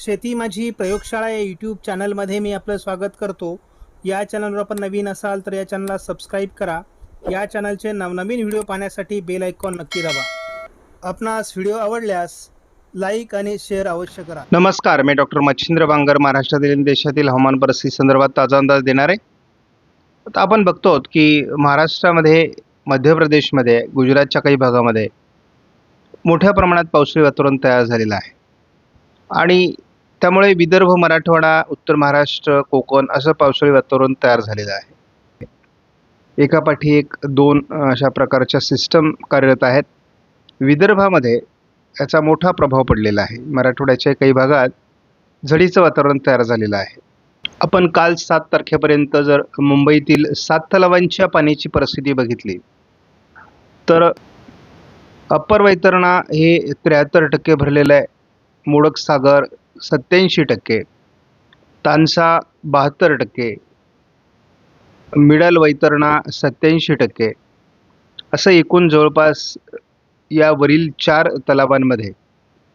शेती माझी प्रयोगशाळा या यूट्यूब चॅनलमध्ये मी आपलं स्वागत करतो. या चॅनलवर आपण नवीन असाल तर या चॅनलला सबस्क्राईब करा. या चॅनलचे नवनवीन व्हिडिओ पाहण्यासाठी बेल आयकॉन नक्की दाबा. आपणास व्हिडिओ आवडल्यास लाईक आणि शेअर अवश्य करा. नमस्कार मी डॉक्टर मच्छिंद्र बांगर महाराष्ट्रातील देशातील हवामान परिस्थिती संदर्भात ताजा अंदाज देणार. आहे आता आपण बघतो की महाराष्ट्रामध्ये मध्य प्रदेशमध्ये गुजरातच्या काही भागामध्ये मोठ्या प्रमाणात पावसाळी वातावरण तयार झालेलं आहे. आणि त्यामुळे विदर्भ मराठवाडा उत्तर महाराष्ट्र कोकण असं पावसाळी वातावरण तयार झालेलं आहे. एकापाठी एक दोन अशा प्रकारच्या सिस्टम कार्यरत आहेत. विदर्भामध्ये याचा मोठा प्रभाव पडलेला आहे. मराठवाड्याच्या काही भागात झडीचं वातावरण तयार झालेलं आहे. आपण काल सात तारखेपर्यंत जर मुंबईतील सात तलावांच्या पाण्याची परिस्थिती बघितली तर अप्पर वैतरणा हे त्र्याहत्तर टक्के भरलेलं आहे. मोडक सागर सत्याऐंशी टक्के तानसा बहात्तर टक्के मिडल वैतरणा सत्याऐंशी टक्के असं एकूण जवळपास यावरील चार तलावांमध्ये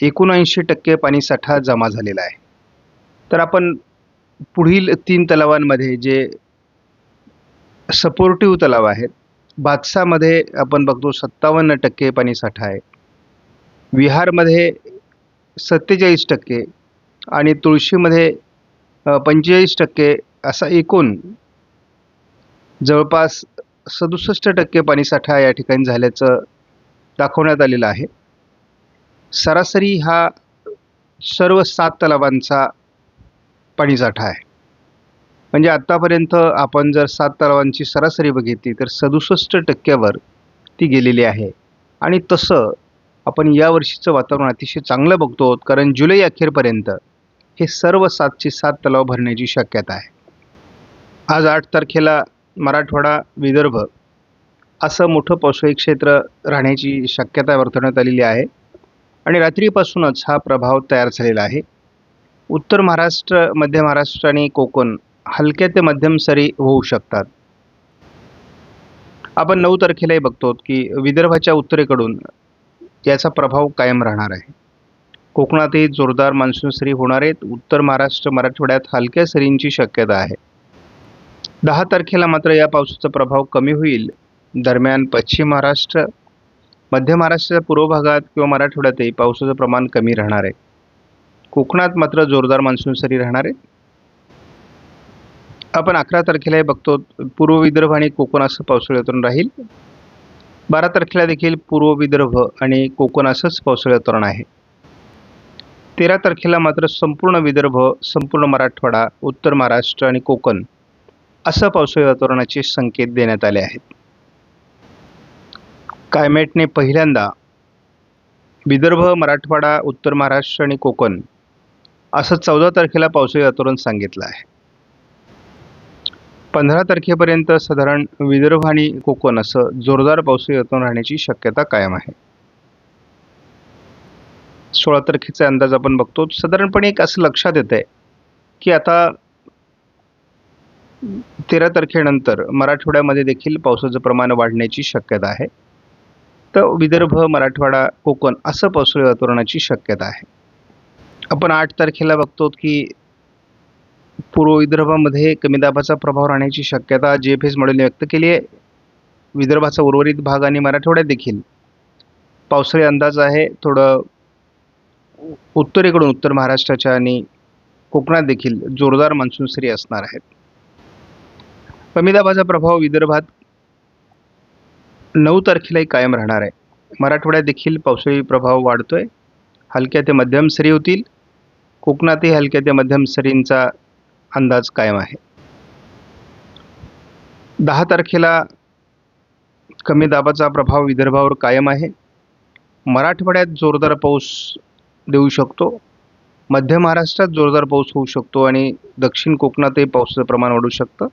एकोणऐंशी टक्के पाणीसाठा जमा झालेला आहे. तर आपण पुढील तीन तलावांमध्ये जे सपोर्टिव्ह तलाव आहेत बादशामध्ये आपण बघतो सत्तावन्न टक्के पाणीसाठा आहे. विहारमध्ये सत्तेचाळीस टक्के आणि तुळशीमध्ये पंचेचाळीस टक्के असा एकूण जवळपास सदुसष्ट टक्के पाणीसाठा या ठिकाणी झाल्याचं दाखवण्यात आलेलं आहे. सरासरी हा सर्व सात तलावांचा पाणीसाठा आहे. म्हणजे आत्तापर्यंत आपण जर सात तलावांची सरासरी बघितली तर सदुसष्ट टक्क्यावर ती गेलेली आहे. आणि तसं आपण यावर्षीचं वातावरण अतिशय चांगलं बघतो कारण जुलै अखेरपर्यंत हे सर्व सातचे सात तलाव भरण्याची शक्यता आहे. आज आठ तारखेला मराठवाडा विदर्भ असं मोठं पावसाळी क्षेत्र राहण्याची शक्यता वर्तवण्यात आलेली आहे आणि रात्रीपासूनच हा प्रभाव तयार झालेला आहे. उत्तर महाराष्ट्र मध्य महाराष्ट्र आणि कोकण हलक्या ते मध्यम सरी होऊ शकतात. आपण नऊ तारखेलाही बघतो की विदर्भाच्या उत्तरेकडून याचा प्रभाव कायम राहणार आहे. कोकणातही जोरदार मान्सून सरी होणार आहेत. उत्तर महाराष्ट्र मराठवाड्यात हलक्या सरींची शक्यता आहे. दहा तारखेला मात्र या पावसाचा प्रभाव कमी होईल. दरम्यान पश्चिम महाराष्ट्र मध्य महाराष्ट्राच्या पूर्व भागात किंवा मराठवाड्यातही पावसाचं प्रमाण कमी राहणार आहे. कोकणात मात्र जोरदार मान्सून सरी राहणार आहे आपण अकरा तारखेलाही बघतो पूर्व विदर्भ आणि कोकण असं पावसाळ्यातून राहील. बारा तारखेला देखील पूर्व विदर्भ आणि कोकण असंच पावसाळ्यातून आहे. तेरा तारखेला मात्र संपूर्ण विदर्भ संपूर्ण मराठवाडा उत्तर महाराष्ट्र आणि कोकण असं पावसाळी वातावरणाचे संकेत देण्यात आले आहेत. कायमेटने पहिल्यांदा विदर्भ मराठवाडा उत्तर महाराष्ट्र आणि कोकण असं चौदा तारखेला पावसाळी वातावरण सांगितलं आहे. पंधरा तारखेपर्यंत साधारण विदर्भ आणि कोकण असं जोरदार पावसाळी वातावरण राहण्याची शक्यता कायम आहे. सोळा तारखेचा अंदाज आपण बघतो. साधारणपणे एक असं लक्षात येत आहे की आता तेरा तारखेनंतर मराठवाड्यामध्ये देखील पावसाचं प्रमाण वाढण्याची शक्यता आहे. तर विदर्भ मराठवाडा कोकण असं पावसाळी वातावरणाची शक्यता आहे. आपण आठ तारखेला बघतो की पूर्व विदर्भामध्ये कमी दाबाचा प्रभाव राहण्याची शक्यता जे एफ एस मॉडेलने व्यक्त केली आहे. विदर्भाचा उर्वरित भाग आणि मराठवाड्यात देखील पावसाळी अंदाज आहे. थोडं उत्तरेकडून उत्तर महाराष्ट्राच्या आणि कोकणात देखील जोरदार मान्सून सरी असणार आहेत. कमी दाबाचा प्रभाव विदर्भात नऊ तारखेलाही कायम राहणार आहे. मराठवाड्यात देखील पावसाळी प्रभाव वाढतोय. हलक्या ते मध्यम सरी होतील. कोकणातही हलक्या ते मध्यम सरींचा अंदाज कायम आहे. दहा तारखेला कमी दाबाचा प्रभाव विदर्भावर कायम आहे. मराठवाड्यात जोरदार पाऊस देऊ शकतो. मध्य महाराष्ट्रात जोरदार पाऊस होऊ शकतो आणि दक्षिण कोकणातही पावसाचं प्रमाण वाढू शकतं.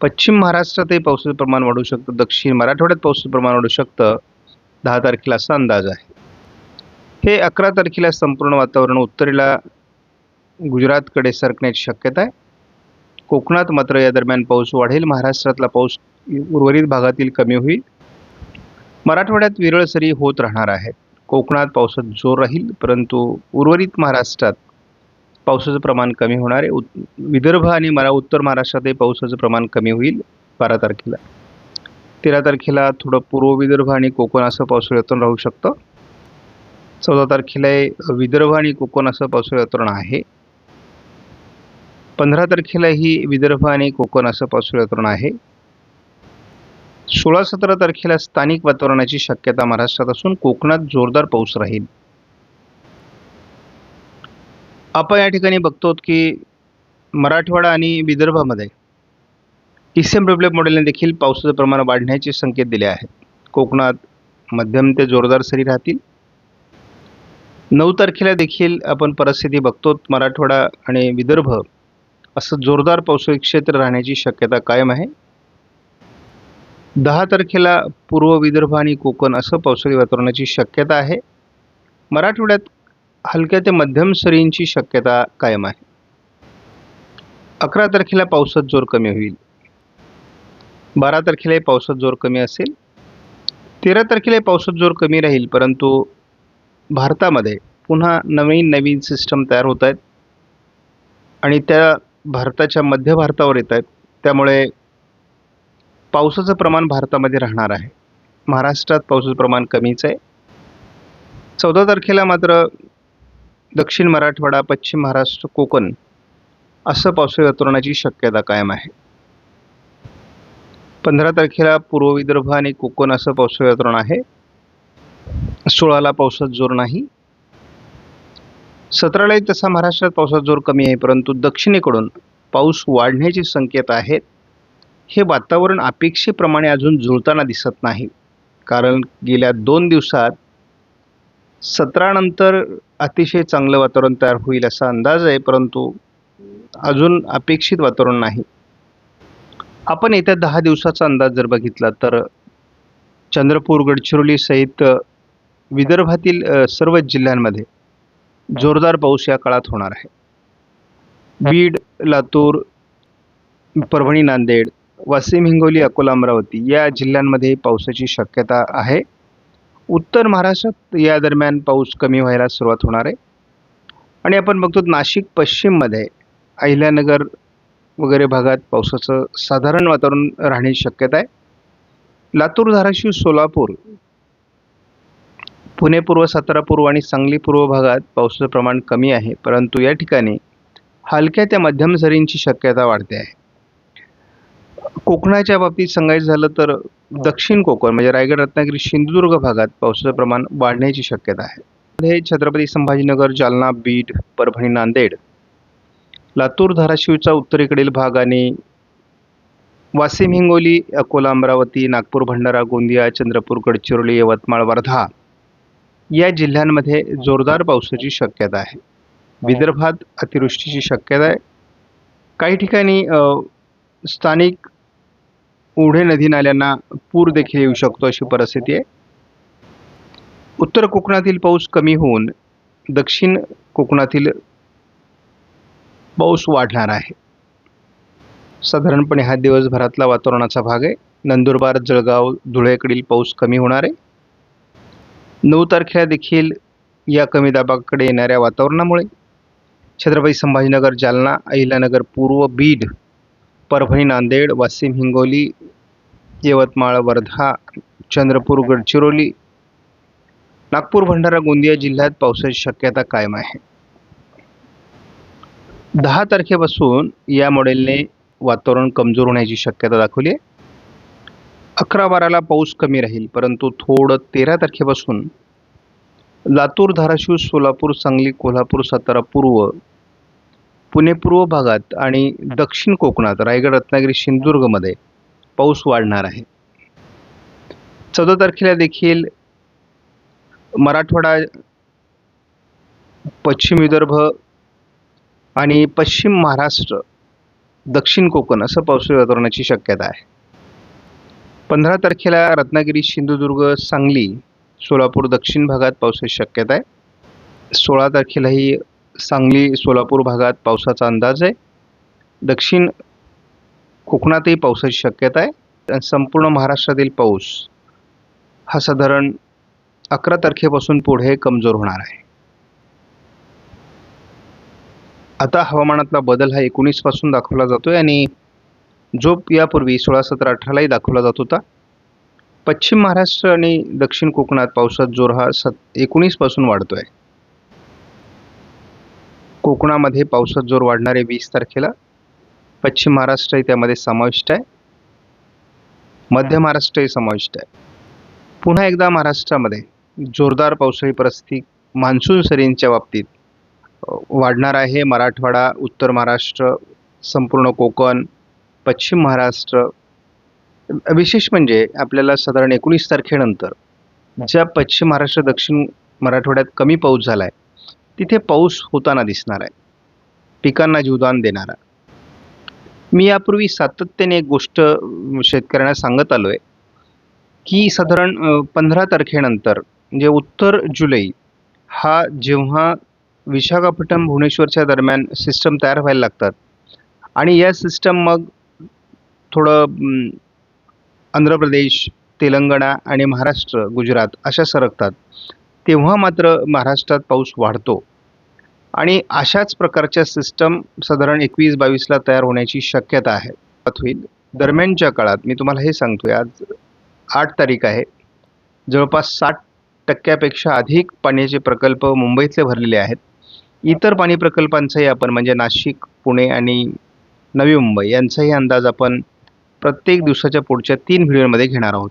पश्चिम महाराष्ट्रातही पावसाचं प्रमाण वाढू शकतं. दक्षिण मराठवाड्यात पावसाचं प्रमाण वाढू शकतं. दहा तारखेला असा अंदाज आहे. हे अकरा तारखेला संपूर्ण वातावरण उत्तरेला गुजरातकडे सरकण्याची शक्यता आहे. कोकणात मात्र या दरम्यान पाऊस वाढेल. महाराष्ट्रातला पाऊस उर्वरित भागातील कमी होईल. मराठवाड्यात विरळ सरी होत राहणार आहेत. कोकणात पावसात जोर राहील परंतु उर्वरित महाराष्ट्रात पावसाचं प्रमाण कमी होणार आहे. उत विदर्भ आणि मरा उत्तर महाराष्ट्रातही पावसाचं प्रमाण कमी होईल बारा तारखेला. तेरा तारखेला थोडं पूर्व विदर्भ आणि कोकण असं पावसाळ्यातून राहू शकतं. चौदा तारखेला विदर्भ आणि कोकण असं पावसाळ्यातून आहे. पंधरा तारखेलाही विदर्भ आणि कोकण असं पावसाळ्यातून आहे. सोळा सतरा तारखेला स्थानिक वातावरणाची शक्यता महाराष्ट्रात असून कोकणात जोरदार पाऊस राहील. आपण या ठिकाणी बघतो की मराठवाडा आणि विदर्भामध्ये ईसीएम रिप्लेप मॉडेलने देखील पावसाचं प्रमाण वाढण्याचे संकेत दिले आहेत. कोकणात मध्यम ते जोरदार सरी राहतील. नऊ तारखेला देखील आपण परिस्थिती बघतो मराठवाडा आणि विदर्भ असं जोरदार पावसाळी क्षेत्र राहण्याची शक्यता कायम आहे. दहा तारखेला पूर्व विदर्भ आणि कोकण असं पावसाळी वातावरणाची शक्यता आहे. मराठवाड्यात हलक्या ते मध्यम सरींची शक्यता कायम आहे. अकरा तारखेला पावसात जोर कमी होईल. बारा तारखेलाही पावसात जोर कमी असेल. तेरा तारखेला पावसात जोर कमी राहील परंतु भारतामध्ये पुन्हा नवीन नवीन सिस्टम तयार होत आहेत. आणि त्या भारताच्या मध्य भारतावर येत आहेत. त्यामुळे पावसाचं प्रमाण भारतामध्ये राहणार आहे. महाराष्ट्रात पावसाचं प्रमाण कमीच आहे. चौदा तारखेला मात्र दक्षिण मराठवाडा पश्चिम महाराष्ट्र कोकण असं पावसाळी वातावरणाची शक्यता कायम आहे. पंधरा तारखेला पूर्व विदर्भ आणि कोकण असं पावसाळी वातावरण आहे. सोळाला पावसात जोर नाही. सतरालाही तसा महाराष्ट्रात पावसाचा जोर कमी आहे परंतु दक्षिणेकडून पाऊस वाढण्याचे संकेत आहेत. हे वातावरण अपेक्षेप्रमाणे अजून जुळताना दिसत नाही. कारण गेल्या दोन दिवसात सतरानंतर अतिशय चांगलं वातावरण तयार होईल असा अंदाज आहे परंतु अजून अपेक्षित वातावरण नाही. आपण येत्या दहा दिवसाचा अंदाज जर बघितला तर चंद्रपूर गडचिरोली सहित विदर्भातील सर्व सर्वच जिल्ह्यांमध्ये जोरदार पाऊस या काळात होणार आहे. बीड लातूर परभणी नांदेड वाशिम हिंगोली अकोला अमरावती या जिल्ह्यांमध्ये पावसाची शक्यता आहे. उत्तर महाराष्ट्रात या दरम्यान पाऊस कमी व्हायला सुरुवात होणार आहे. आणि आपण बघतो नाशिक पश्चिममध्ये अहिल्यानगर वगैरे भागात पावसाचं साधारण वातावरण राहण्याची शक्यता आहे. लातूर धाराशिव सोलापूर पुणे पूर्व सातारा पूर्व आणि सांगली पूर्व भागात पावसाचं प्रमाण कमी आहे. परंतु या ठिकाणी हलक्या त्या मध्यम सरींची शक्यता वाढते आहे. कोकणाच्या बाबतीत सांगायचं झालं तर दक्षिण कोकण म्हणजे रायगड रत्नागिरी सिंधुदुर्ग भागात पावसाचं प्रमाण वाढण्याची शक्यता आहे. हे छत्रपती संभाजीनगर जालना बीड परभणी नांदेड लातूर धाराशिवचा उत्तरेकडील भाग आणि वाशिम हिंगोली अकोला अमरावती नागपूर भंडारा गोंदिया चंद्रपूर गडचिरोली यवतमाळ वर्धा या जिल्ह्यांमध्ये जोरदार पावसाची शक्यता आहे. विदर्भात अतिवृष्टीची शक्यता आहे. काही ठिकाणी स्थानिक ओढे नदी नाल्यांना पूर देखील येऊ शकतो अशी परिस्थिती आहे. उत्तर कोकणातील पाऊस कमी होऊन दक्षिण कोकणातील पाऊस वाढणार आहे. साधारणपणे हा दिवसभरातला वातावरणाचा भाग आहे. नंदुरबार जळगाव धुळेकडील पाऊस कमी होणार आहे. नऊ तारखेला देखील या कमी दाबाकडे येणाऱ्या वातावरणामुळे छत्रपती संभाजीनगर जालना अहिल्यानगर पूर्व बीड परभणी नांदेड वाशिम हिंगोली यवतमाळ वर्धा चंद्रपूर गडचिरोली नागपूर भंडारा गोंदिया जिल्ह्यात पावसाची शक्यता कायम आहे. दहा तारखेपासून या मॉडेलने वातावरण कमजोर होण्याची शक्यता दाखवली आहे. अकरा बाराला पाऊस कमी राहील परंतु थोडं तेरा तारखेपासून लातूर धाराशिव सोलापूर सांगली कोल्हापूर सातारा पूर्व पुणे पूर्व भागात आणि दक्षिण कोकणात रायगड रत्नागिरी सिंधुदुर्गमध्ये पाऊस वाढणार आहे. चौदा तारखेला देखील मराठवाडा पश्चिम विदर्भ आणि पश्चिम महाराष्ट्र दक्षिण कोकण असं पावसाळी वातावरणाची शक्यता आहे. पंधरा तारखेला रत्नागिरी सिंधुदुर्ग सांगली सोलापूर दक्षिण भागात पावसाची शक्यता आहे. सोळा तारखेलाही सांगली सोलापूर भागात पावसाचा अंदाज आहे. दक्षिण कोकणातही पावसाची शक्यता आहे. आणि संपूर्ण महाराष्ट्रातील पाऊस हा साधारण अकरा तारखेपासून पुढे कमजोर होणार आहे. आता हवामानातला बदल हा एकोणीसपासून दाखवला दाखवला जातोय आणि जो यापूर्वी सोळा सतरा अठरालाही दाखवला जात होता. पश्चिम महाराष्ट्र आणि दक्षिण कोकणात पावसाचा जोर हा सत एकोणीसपासून वाढतो आहे कोकणामध्ये पावसाचा जोर वाढणार आहे वीस तारखेला पश्चिम महाराष्ट्रही त्यामध्ये समाविष्ट आहे. मध्य महाराष्ट्रही समाविष्ट आहे. पुन्हा एकदा महाराष्ट्रामध्ये जोरदार पावसाळी परिस्थिती मान्सून सरींच्या बाबतीत वाढणार आहे. मराठवाडा उत्तर महाराष्ट्र संपूर्ण कोकण पश्चिम महाराष्ट्र विशेष म्हणजे आपल्याला साधारण एकोणीस तारखेनंतर ज्या पश्चिम महाराष्ट्र दक्षिण मराठवाड्यात कमी पाऊस झाला आहे तिथे पाऊस होताना दिसणार आहे. पिकांना जीवदान देणारा. मी यापूर्वी सातत्याने एक गोष्ट शेतकऱ्यांना सांगत आलो आहे की साधारण पंधरा तारखेनंतर म्हणजे उत्तर जुलै हा जेव्हा विशाखापट्टणम भुवनेश्वरच्या दरम्यान सिस्टम तयार व्हायला लागतात आणि या सिस्टम मग थोडं आंध्र प्रदेश तेलंगणा आणि महाराष्ट्र गुजरात अशा सरकतात तेव्हा मात्र महाराष्ट्रात पाऊस वाढतो. आणि अशाच प्रकारच्या सिस्टम साधारण एकवीस बावीसला तयार होण्याची शक्यता आहे. होईल. दरम्यानच्या काळात मी तुम्हाला हे सांगतोय आज आठ तारीख आहे. जवळपास साठ टक्क्यापेक्षा अधिक पाण्याचे प्रकल्प मुंबईतले भरलेले आहेत. इतर पाणी प्रकल्पांचाही आपण म्हणजे नाशिक पुणे आणि नवी मुंबई यांचाही अंदाज आपण प्रत्येक दिवसाच्या पुढच्या तीन व्हिडिओमध्ये घेणार आहोत.